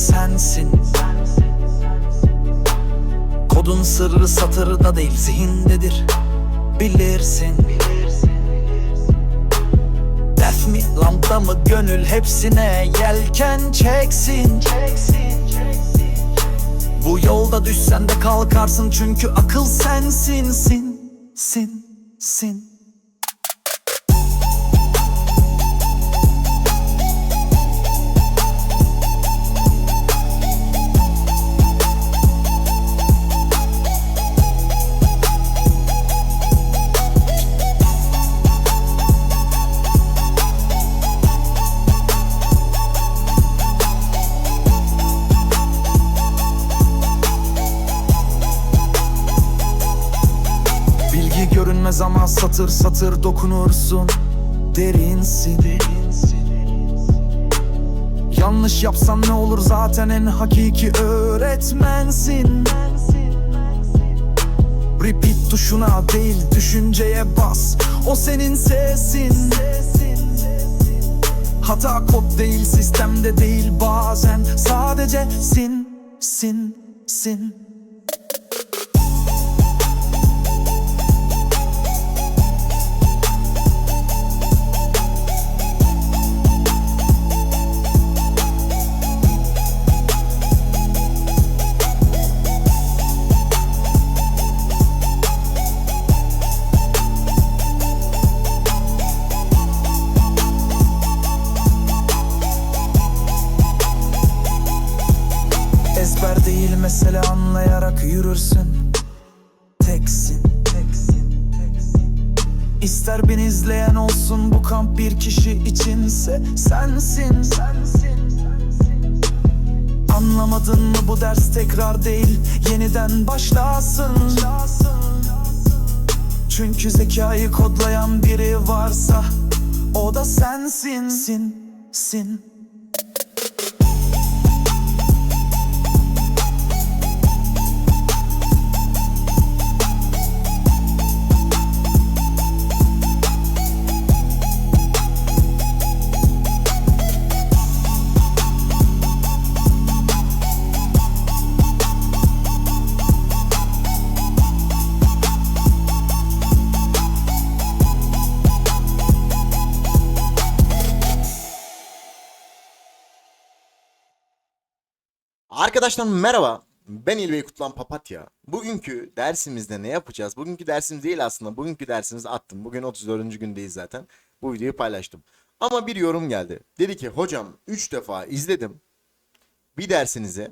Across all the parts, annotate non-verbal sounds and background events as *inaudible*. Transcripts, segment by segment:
sensin. Kodun sırrı satırda değil zihindedir. Bilirsin. Def mi lambda mı gönül hepsine yelken çeksin. Bu yolda düşsen de kalkarsın çünkü akıl sensin sin sin sin Görünmez ama satır satır dokunursun? Derinsin. Yanlış yapsan ne olur zaten en hakiki öğretmensin. Repeat tuşuna değil düşünceye bas. O senin sesin. Hata kod değil sistemde değil bazen Sadece sin sin sin sensin. Anlamadın mı bu ders tekrar değil? Yeniden başlasın. Çünkü zekayı kodlayan biri varsa o da sensin. Sin sin Arkadaşlar merhaba. Ben İlbey Kutlan Papatya. Bugünkü dersimizde ne yapacağız? Bugünkü dersimiz değil aslında. Bugünkü dersimizi attım. Bugün 34. gündeyiz zaten. Bu videoyu paylaştım. Ama bir yorum geldi. Dedi ki hocam 3 defa izledim. Bir dersinizi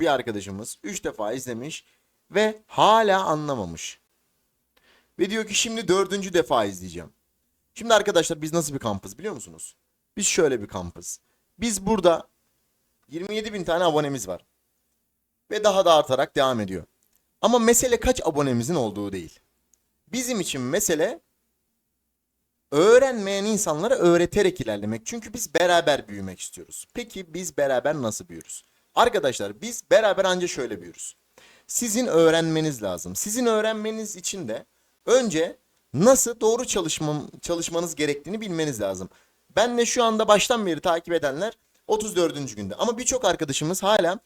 bir arkadaşımız 3 defa izlemiş ve hala anlamamış. Ve diyor ki şimdi dördüncü defa izleyeceğim. Şimdi arkadaşlar biz nasıl bir kampız biliyor musunuz? Biz şöyle bir kampız. Biz burada 27 bin tane abonemiz var. Ve daha da artarak devam ediyor. Ama mesele kaç abonemizin olduğu değil. Bizim için mesele öğrenmeyen insanlara öğreterek ilerlemek. Çünkü biz beraber büyümek istiyoruz. Peki biz beraber nasıl büyürüz? Arkadaşlar biz beraber anca şöyle büyürüz. Sizin öğrenmeniz lazım. Sizin öğrenmeniz için de önce nasıl doğru çalışmam, çalışmanız gerektiğini bilmeniz lazım. Ben de şu anda baştan beri takip edenler 34. günde. Ama birçok arkadaşımız hala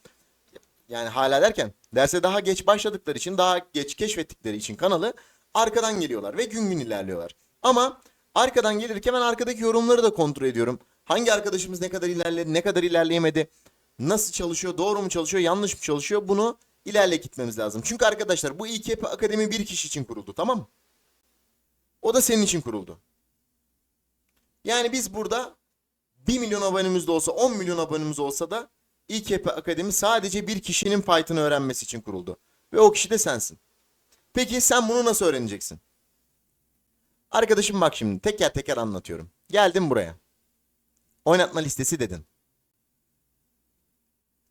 yani hala derken derse daha geç başladıkları için daha geç keşfettikleri için kanalı arkadan geliyorlar ve gün gün ilerliyorlar. Ama arkadan gelirken ben arkadaki yorumları da kontrol ediyorum. Hangi arkadaşımız ne kadar ilerledi, ne kadar ilerleyemedi, nasıl çalışıyor, doğru mu çalışıyor, yanlış mı çalışıyor bunu ilerle gitmemiz lazım. Çünkü arkadaşlar bu İKP Akademi bir kişi için kuruldu tamam mı? O da senin için kuruldu. Yani biz burada 1 milyon abonemiz de olsa 10 milyon abonemiz olsa da İKP Akademi sadece bir kişinin fight'ını öğrenmesi için kuruldu. Ve o kişi de sensin. Peki sen bunu nasıl öğreneceksin? Arkadaşım bak şimdi teker teker anlatıyorum. Geldim buraya. Oynatma listesi dedin.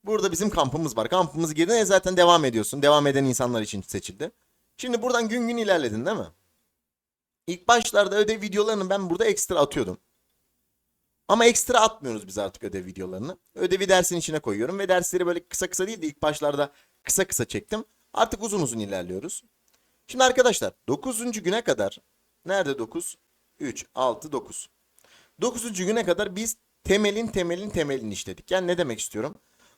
Burada bizim kampımız var. Kampımızı girdin e zaten devam ediyorsun. Devam eden insanlar için seçildi. Şimdi buradan gün gün ilerledin değil mi? İlk başlarda ödev videolarını ben burada ekstra atıyordum. Ama ekstra atmıyoruz biz artık ödev videolarını. Ödevi dersin içine koyuyorum ve dersleri böyle kısa kısa değil de ilk başlarda kısa kısa çektim. Artık uzun uzun ilerliyoruz. Şimdi arkadaşlar 9. güne kadar nerede 9? 3, 6, 9. 9. güne kadar biz temelin temelin temelini işledik. Yani ne demek istiyorum?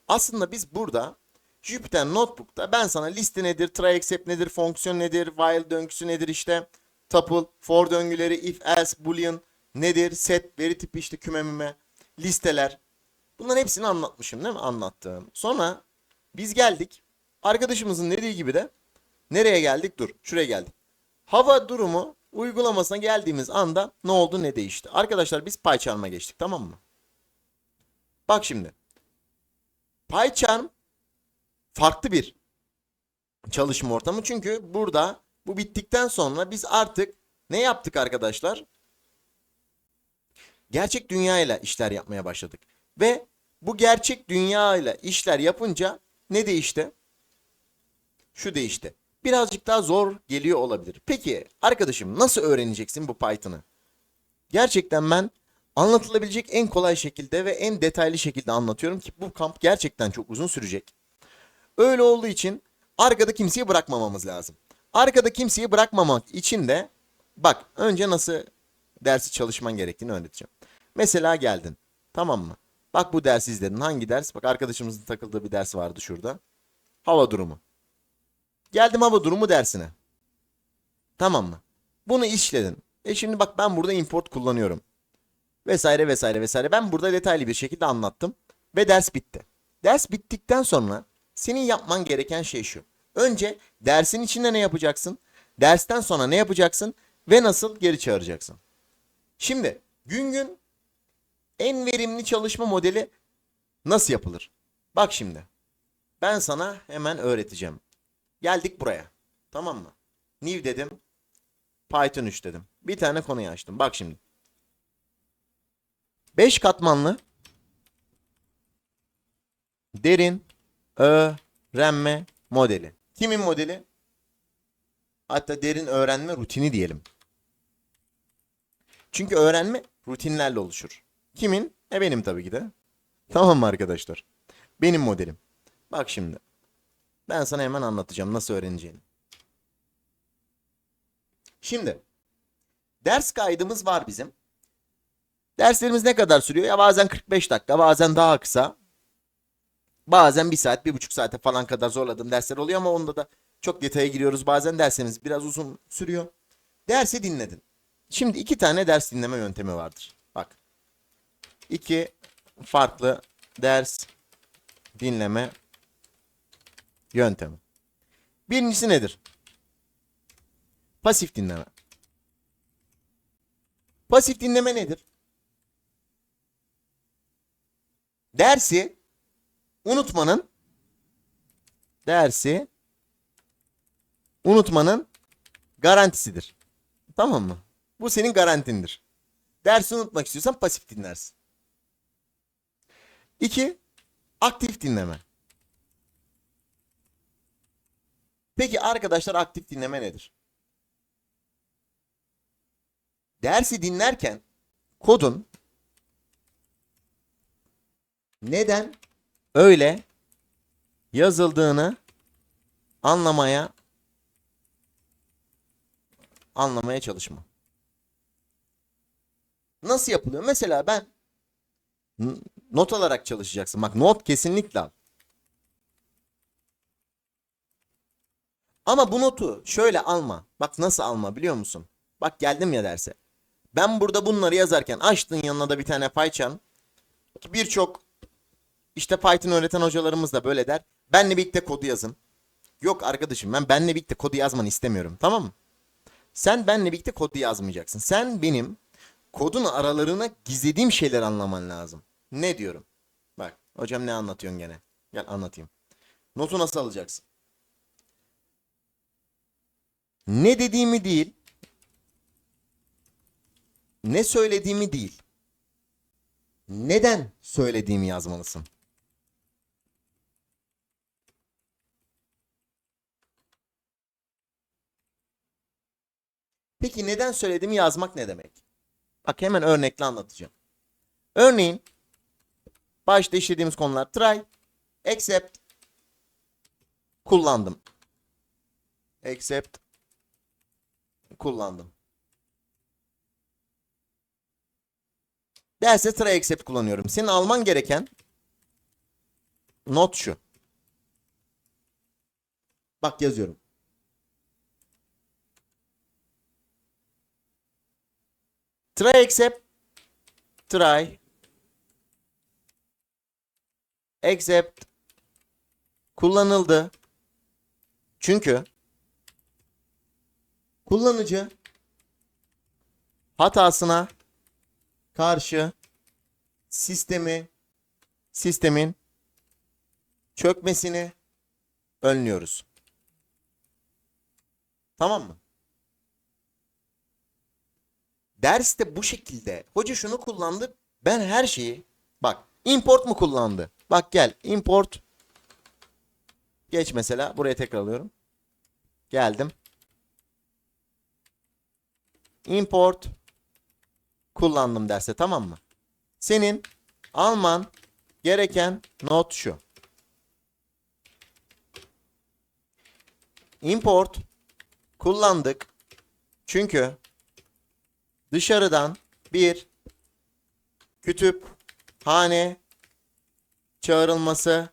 Aslında biz burada Jupyter Notebook'ta ben sana liste nedir, try except nedir, fonksiyon nedir, while döngüsü nedir işte, tuple, for döngüleri, if, else, boolean nedir, set, veri tipi işte küme müme, listeler. Bunların hepsini anlatmışım değil mi? Anlattım. Sonra biz geldik. Arkadaşımızın dediği gibi de nereye geldik? Dur, şuraya geldik. Hava durumu uygulamasına geldiğimiz anda ne oldu ne değişti? Arkadaşlar biz PyCharm'a geçtik tamam mı? Bak şimdi. PyCharm farklı bir çalışma ortamı. Çünkü burada bu bittikten sonra biz artık ne yaptık arkadaşlar? Gerçek dünyayla işler yapmaya başladık. Ve bu gerçek dünyayla işler yapınca ne değişti? Şu değişti. Birazcık daha zor geliyor olabilir. Peki arkadaşım nasıl öğreneceksin bu Python'ı? Gerçekten ben anlatılabilecek en kolay şekilde ve en detaylı şekilde anlatıyorum ki bu kamp gerçekten çok uzun sürecek. Öyle olduğu için arkada kimseyi bırakmamamız lazım. Arkada kimseyi bırakmamak için de bak önce nasıl dersi çalışman gerektiğini öğreteceğim. Mesela geldin. Tamam mı? Bak bu dersi izledin. Hangi ders? Bak arkadaşımızın takıldığı bir ders vardı şurada. Hava durumu. Geldim hava durumu dersine. Tamam mı? Bunu işledin. E şimdi bak ben burada import kullanıyorum. Vesaire vesaire vesaire. Ben burada detaylı bir şekilde anlattım. Ve ders bitti. Ders bittikten sonra senin yapman gereken şey şu. Önce dersin içinde ne yapacaksın? Dersten sonra ne yapacaksın? Ve nasıl geri çağıracaksın? Şimdi gün gün en verimli çalışma modeli nasıl yapılır? Bak şimdi. Ben sana hemen öğreteceğim. Geldik buraya. Tamam mı? New dedim. Python 3 dedim. Bir tane konuyu açtım. Bak şimdi. 5 katmanlı derin öğrenme modeli. Kimin modeli? Hatta derin öğrenme rutini diyelim. Çünkü öğrenme rutinlerle oluşur. Kimin? E benim tabii ki de. Tamam mı arkadaşlar? Benim modelim. Bak şimdi. Ben sana hemen anlatacağım nasıl öğreneceğini. Şimdi ders kaydımız var bizim. Derslerimiz ne kadar sürüyor? Ya bazen 45 dakika, bazen daha kısa. Bazen 1 saat, 1,5 saate falan kadar zorladığım dersler oluyor ama onda da çok detaya giriyoruz. Bazen derslerimiz biraz uzun sürüyor. Dersi dinledin. Şimdi iki tane ders dinleme yöntemi vardır. İki farklı ders dinleme yöntemi. Birincisi nedir? Pasif dinleme. Pasif dinleme nedir? Dersi unutmanın dersi unutmanın garantisidir. Tamam mı? Bu senin garantindir. Dersi unutmak istiyorsan pasif dinlersin. İki, aktif dinleme. Peki arkadaşlar aktif dinleme nedir? Dersi dinlerken kodun neden öyle yazıldığını anlamaya anlamaya çalışma. Nasıl yapılıyor? Mesela ben not alarak çalışacaksın. Bak not kesinlikle al. Ama bu notu şöyle alma. Bak nasıl alma biliyor musun? Bak geldim ya derse. Ben burada bunları yazarken açtın yanına da bir tane PyCharm. Birçok işte Python öğreten hocalarımız da böyle der. Benle birlikte kodu yazın. Yok arkadaşım ben benle birlikte kodu yazmanı istemiyorum. Tamam mı? Sen benle birlikte kodu yazmayacaksın. Sen benim kodun aralarına gizlediğim şeyler anlaman lazım. Ne diyorum? Bak hocam ne anlatıyorsun gene? Gel anlatayım. Notu nasıl alacaksın? Ne dediğimi değil, ne söylediğimi değil, neden söylediğimi yazmalısın. Peki neden söylediğimi yazmak ne demek? Bak hemen örnekle anlatacağım. Örneğin başta işlediğimiz konular try, accept, kullandım. Accept, kullandım. Derse try accept kullanıyorum. Senin alman gereken not şu. Bak yazıyorum. Try except try except kullanıldı. Çünkü kullanıcı hatasına karşı sistemi sistemin çökmesini önlüyoruz. Tamam mı? Derste bu şekilde hoca şunu kullandı. Ben her şeyi bak import mu kullandı? Bak gel import geç mesela buraya tekrar alıyorum. Geldim. Import kullandım derse tamam mı? Senin alman gereken not şu. Import kullandık. Çünkü dışarıdan bir kütüphane çağrılması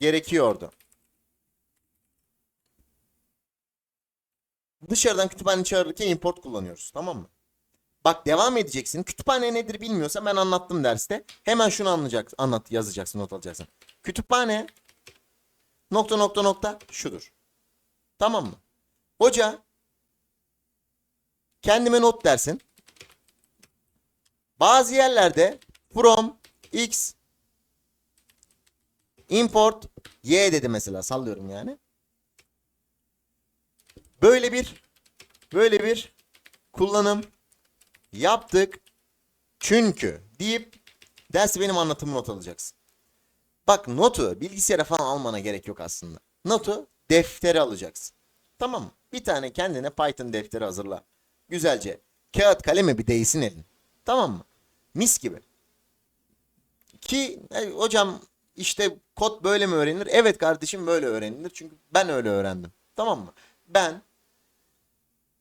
gerekiyordu. Dışarıdan kütüphane çağırırken import kullanıyoruz. Tamam mı? Bak devam edeceksin. Kütüphane nedir bilmiyorsan ben anlattım derste. Hemen şunu anlayacaksın, anlat, yazacaksın, not alacaksın. Kütüphane nokta nokta nokta şudur. Tamam mı? Hoca kendime not dersin. Bazı yerlerde from x import y dedi mesela sallıyorum yani. Böyle bir böyle bir kullanım yaptık. Çünkü deyip dersi benim anlatımı not alacaksın. Bak notu bilgisayara falan almana gerek yok aslında. Notu deftere alacaksın. Tamam mı? Bir tane kendine Python defteri hazırla. Güzelce. Kağıt kaleme bir değsin elin. Tamam mı? Mis gibi. Ki e, hocam işte kod böyle mi öğrenilir? Evet kardeşim böyle öğrenilir. Çünkü ben öyle öğrendim. Tamam mı? Ben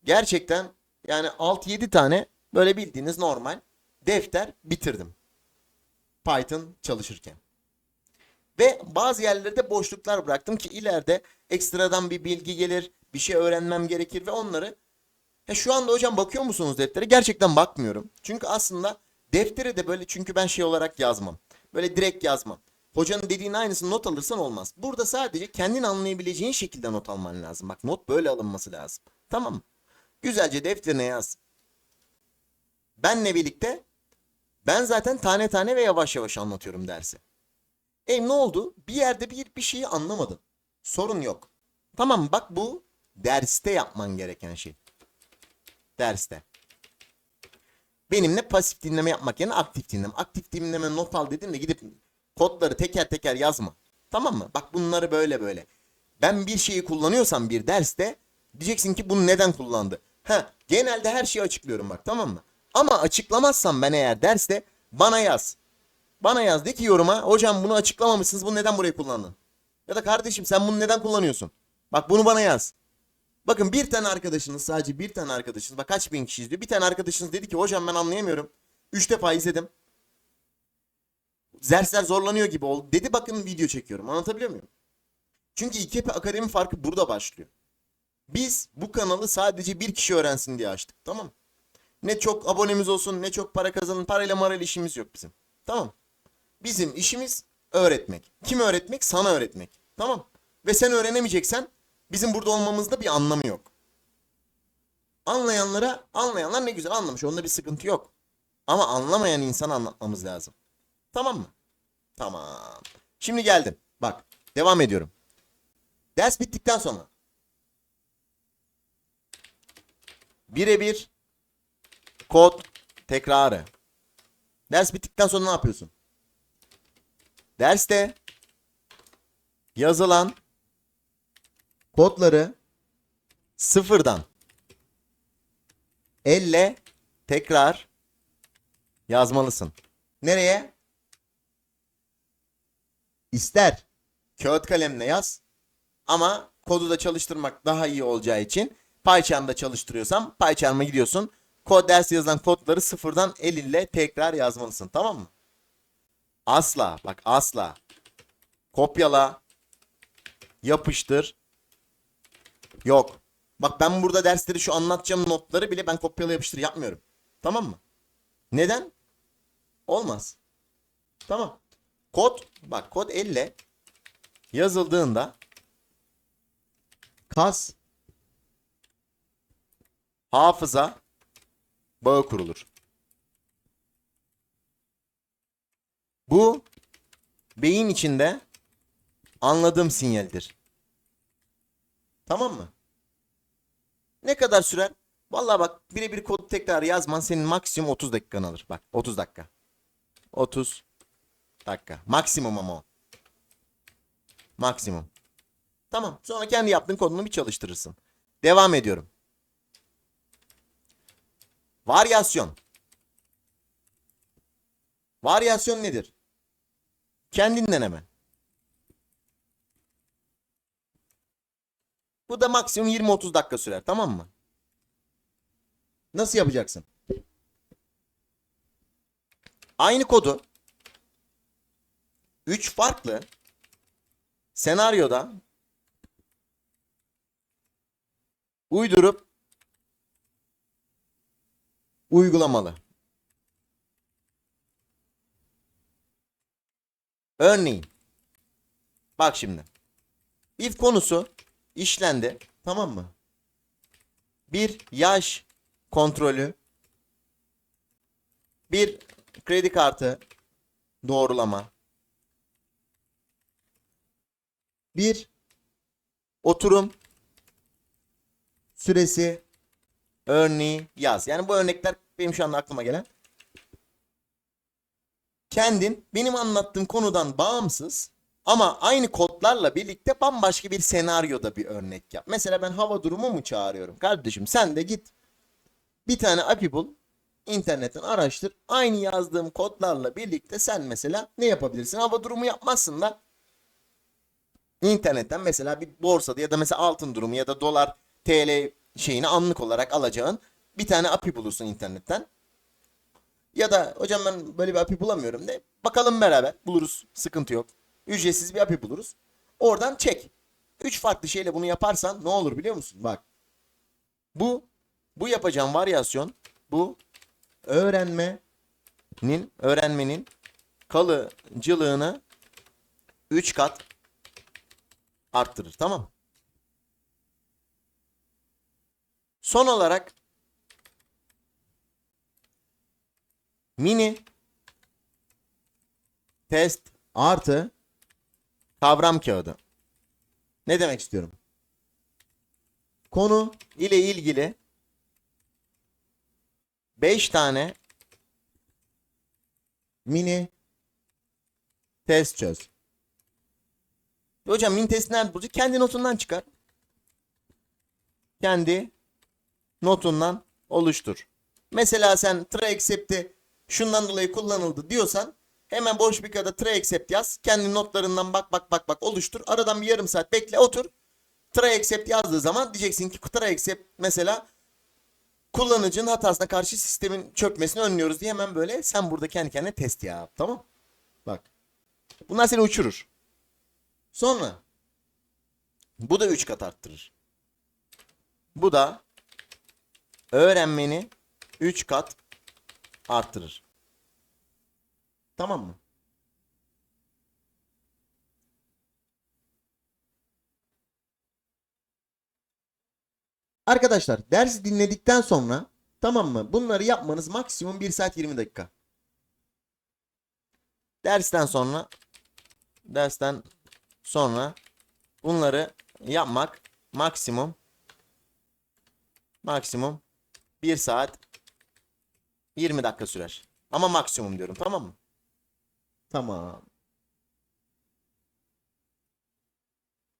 gerçekten yani 6-7 tane böyle bildiğiniz normal defter bitirdim. Python çalışırken. Ve bazı yerlerde boşluklar bıraktım ki ileride ekstradan bir bilgi gelir, bir şey öğrenmem gerekir ve onları He şu anda hocam bakıyor musunuz deftere? Gerçekten bakmıyorum. Çünkü aslında deftere de böyle çünkü ben şey olarak yazmam. Böyle direkt yazmam. Hocanın dediğinin aynısını not alırsan olmaz. Burada sadece kendin anlayabileceğin şekilde not alman lazım. Bak not böyle alınması lazım. Tamam mı? Güzelce defterine yaz. Benle birlikte ben zaten tane tane ve yavaş yavaş anlatıyorum dersi. E ne oldu? Bir yerde bir, bir şeyi anlamadın. Sorun yok. Tamam bak bu derste yapman gereken şey. Derste. Benimle pasif dinleme yapmak yerine aktif dinleme. Aktif dinleme not al dedim de gidip kodları teker teker yazma. Tamam mı? Bak bunları böyle böyle. Ben bir şeyi kullanıyorsam bir derste diyeceksin ki bunu neden kullandı? Ha, genelde her şeyi açıklıyorum bak tamam mı? Ama açıklamazsam ben eğer derste bana yaz. Bana yaz de ki yoruma hocam bunu açıklamamışsınız bunu neden buraya kullandın? Ya da kardeşim sen bunu neden kullanıyorsun? Bak bunu bana yaz. Bakın bir tane arkadaşınız sadece bir tane arkadaşınız bak kaç bin kişi izliyor. Bir tane arkadaşınız dedi ki hocam ben anlayamıyorum. Üç defa izledim. Dersler zorlanıyor gibi oldu. Dedi bakın video çekiyorum. Anlatabiliyor muyum? Çünkü İKP Akademi farkı burada başlıyor. Biz bu kanalı sadece bir kişi öğrensin diye açtık. Tamam? Ne çok abonemiz olsun ne çok para kazanın. Parayla marayla işimiz yok bizim. Tamam. Bizim işimiz öğretmek. Kim öğretmek? Sana öğretmek. Tamam. Ve sen öğrenemeyeceksen bizim burada olmamızda bir anlamı yok. Anlayanlara, anlayanlar ne güzel anlamış. Onda bir sıkıntı yok. Ama anlamayan insana anlatmamız lazım. Tamam mı? Tamam. Şimdi geldim. Bak, devam ediyorum. Ders bittikten sonra birebir kod tekrarı. Ders bittikten sonra ne yapıyorsun? Derste yazılan kodları sıfırdan elle tekrar yazmalısın. Nereye? İster kağıt kalemle yaz ama kodu da çalıştırmak daha iyi olacağı için PyCharm'da çalıştırıyorsam PyCharm'a gidiyorsun. Kod ders yazılan kodları sıfırdan elinle tekrar yazmalısın. Tamam mı? Asla bak asla Kopyala. Yapıştır. Yok. Bak ben burada dersleri şu anlatacağım notları bile ben kopyala yapıştır yapmıyorum. Tamam mı? Neden? Olmaz. Tamam. Kod bak kod elle yazıldığında kas hafıza bağı kurulur. Bu beyin içinde anladığım sinyaldir. Tamam mı? Ne kadar sürer? Vallahi bak birebir kodu tekrar yazman senin maksimum 30 dakikanı alır. Bak 30 dakika. 30 dakika. Maksimum ama o. Maksimum. Tamam. Sonra kendi yaptığın kodunu bir çalıştırırsın. Devam ediyorum. Varyasyon. Varyasyon nedir? Kendin deneme. Bu da maksimum 20-30 dakika sürer tamam mı? Nasıl yapacaksın? Aynı kodu 3 farklı senaryoda uydurup uygulamalı. Örneğin bak şimdi if konusu işlendi tamam mı? Bir yaş kontrolü bir kredi kartı doğrulama bir oturum süresi örneği yaz. Yani bu örnekler benim şu anda aklıma gelen. Kendin benim anlattığım konudan bağımsız ama aynı kodlarla birlikte bambaşka bir senaryoda bir örnek yap. Mesela ben hava durumu mu çağırıyorum? Kardeşim sen de git bir tane API bul. internetten araştır. Aynı yazdığım kodlarla birlikte sen mesela ne yapabilirsin? Hava durumu yapmazsın da İnternetten mesela bir borsada ya da mesela altın durumu ya da dolar TL şeyini anlık olarak alacağın bir tane API bulursun internetten. Ya da hocam ben böyle bir API bulamıyorum de bakalım beraber buluruz sıkıntı yok. Ücretsiz bir API buluruz. Oradan çek. Üç farklı şeyle bunu yaparsan ne olur biliyor musun? Bak. Bu bu yapacağım varyasyon bu öğrenmenin öğrenmenin kalıcılığını 3 kat arttırır. Tamam. Son olarak mini test artı kavram kağıdı. Ne demek istiyorum? Konu ile ilgili 5 tane mini test çöz. Hocam min testi nerede bulacak? Kendi notundan çıkar. Kendi notundan oluştur. Mesela sen try accept'i şundan dolayı kullanıldı diyorsan hemen boş bir kağıda try accept yaz. Kendi notlarından bak bak bak bak oluştur. Aradan bir yarım saat bekle otur. Try accept yazdığı zaman diyeceksin ki try accept mesela kullanıcının hatasına karşı sistemin çökmesini önlüyoruz diye hemen böyle sen burada kendi kendine test yap. Tamam? Bak. Bunlar seni uçurur. Sonra bu da 3 kat arttırır. Bu da öğrenmeni 3 kat arttırır. Tamam mı? Arkadaşlar dersi dinledikten sonra tamam mı? Bunları yapmanız maksimum 1 saat 20 dakika. Dersten sonra dersten sonra bunları yapmak maksimum maksimum 1 saat 20 dakika sürer. Ama maksimum diyorum tamam mı? Tamam.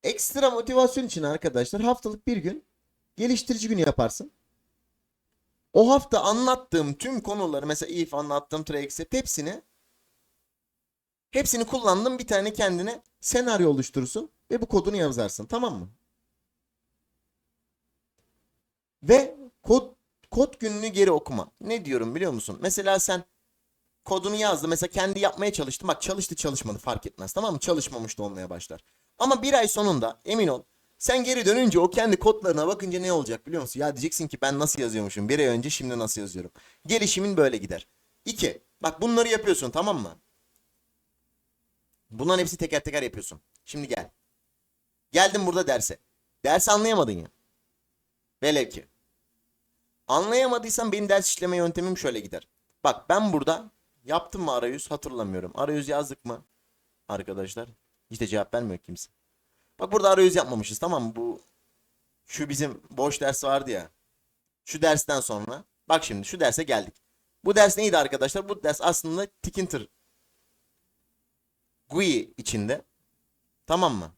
Ekstra motivasyon için arkadaşlar haftalık bir gün geliştirici günü yaparsın. O hafta anlattığım tüm konuları mesela if anlattığım accept hepsini hepsini kullandım bir tane kendine senaryo oluşturursun ve bu kodunu yazarsın tamam mı? Ve kod kod gününü geri okuma. Ne diyorum biliyor musun? Mesela sen kodunu yazdı. Mesela kendi yapmaya çalıştım. Bak çalıştı çalışmadı fark etmez. Tamam mı? Çalışmamış da olmaya başlar. Ama bir ay sonunda emin ol sen geri dönünce o kendi kodlarına bakınca ne olacak biliyor musun? Ya diyeceksin ki ben nasıl yazıyormuşum? Bir ay önce şimdi nasıl yazıyorum? Gelişimin böyle gider. İki. Bak bunları yapıyorsun tamam mı? Bunların hepsi teker teker yapıyorsun. Şimdi gel. Geldim burada derse. Dersi anlayamadın ya. Velev ki. Anlayamadıysan benim ders işleme yöntemim şöyle gider. Bak ben burada yaptım mı arayüz hatırlamıyorum. Arayüz yazdık mı? Arkadaşlar. İşte cevap vermiyor kimse. Bak burada arayüz yapmamışız tamam mı? Bu şu bizim boş ders vardı ya. Şu dersten sonra. Bak şimdi şu derse geldik. Bu ders neydi arkadaşlar? Bu ders aslında Tkinter GUI içinde. Tamam mı?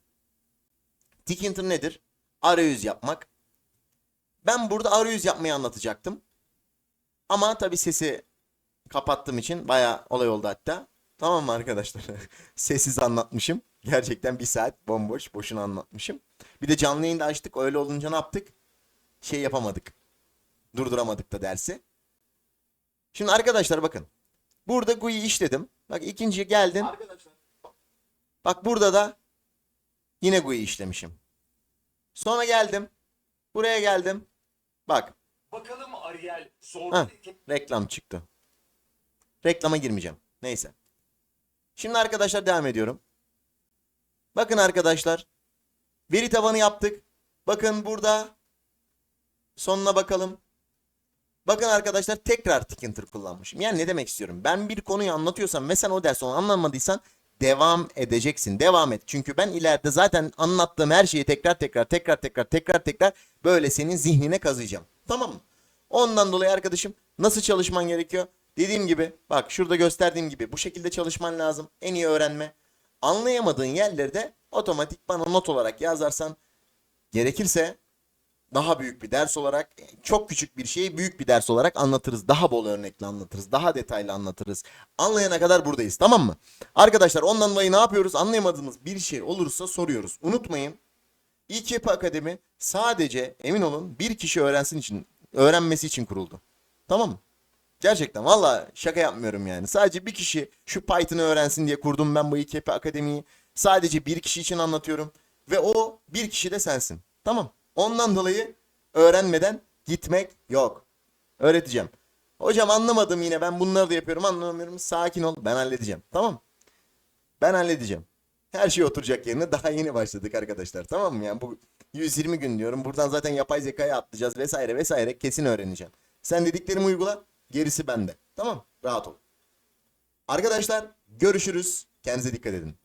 Tkinter nedir? Arayüz yapmak. Ben burada arayüz yapmayı anlatacaktım. Ama tabii sesi kapattığım için bayağı olay oldu hatta. Tamam mı arkadaşlar? *laughs* Sessiz anlatmışım. Gerçekten bir saat bomboş boşuna anlatmışım. Bir de canlı yayında açtık. Öyle olunca ne yaptık? Şey yapamadık. Durduramadık da dersi. Şimdi arkadaşlar bakın. Burada GUI'yi işledim. Bak ikinci geldim. Arkadaşlar. Bak burada da yine GUI işlemişim. Sonra geldim. Buraya geldim. Bak Bakalım Ariel Ha, zorlu reklam çıktı. Reklama girmeyeceğim. Neyse. Şimdi arkadaşlar devam ediyorum. Bakın arkadaşlar. Veri tabanı yaptık. Bakın burada. Sonuna bakalım. Bakın arkadaşlar tekrar Tkinter kullanmışım. Yani ne demek istiyorum? Ben bir konuyu anlatıyorsam ve sen o dersi onu anlamadıysan devam edeceksin. Devam et. Çünkü ben ileride zaten anlattığım her şeyi tekrar tekrar tekrar tekrar tekrar tekrar böyle senin zihnine kazıyacağım. Tamam mı? Ondan dolayı arkadaşım nasıl çalışman gerekiyor? Dediğim gibi bak şurada gösterdiğim gibi bu şekilde çalışman lazım. En iyi öğrenme. Anlayamadığın yerleri de otomatik bana not olarak yazarsan gerekirse daha büyük bir ders olarak çok küçük bir şeyi büyük bir ders olarak anlatırız. Daha bol örnekle anlatırız. Daha detaylı anlatırız. Anlayana kadar buradayız tamam mı? Arkadaşlar ondan dolayı ne yapıyoruz? Anlayamadığımız bir şey olursa soruyoruz. Unutmayın İKP Akademi sadece emin olun bir kişi öğrensin için öğrenmesi için kuruldu. Tamam mı? Gerçekten valla şaka yapmıyorum yani. Sadece bir kişi şu Python'ı öğrensin diye kurdum ben bu İKP Akademi'yi. Sadece bir kişi için anlatıyorum. Ve o bir kişi de sensin. Tamam. Ondan dolayı öğrenmeden gitmek yok. Öğreteceğim. Hocam anlamadım yine ben bunları da yapıyorum anlamıyorum. Sakin ol ben halledeceğim. Tamam. Ben halledeceğim. Her şey oturacak yerine daha yeni başladık arkadaşlar. Tamam mı? Yani bu 120 gün diyorum. Buradan zaten yapay zekaya atlayacağız vesaire vesaire. Kesin öğreneceğim. Sen dediklerimi uygula. Gerisi bende. Tamam? Rahat ol. Arkadaşlar görüşürüz. Kendinize dikkat edin.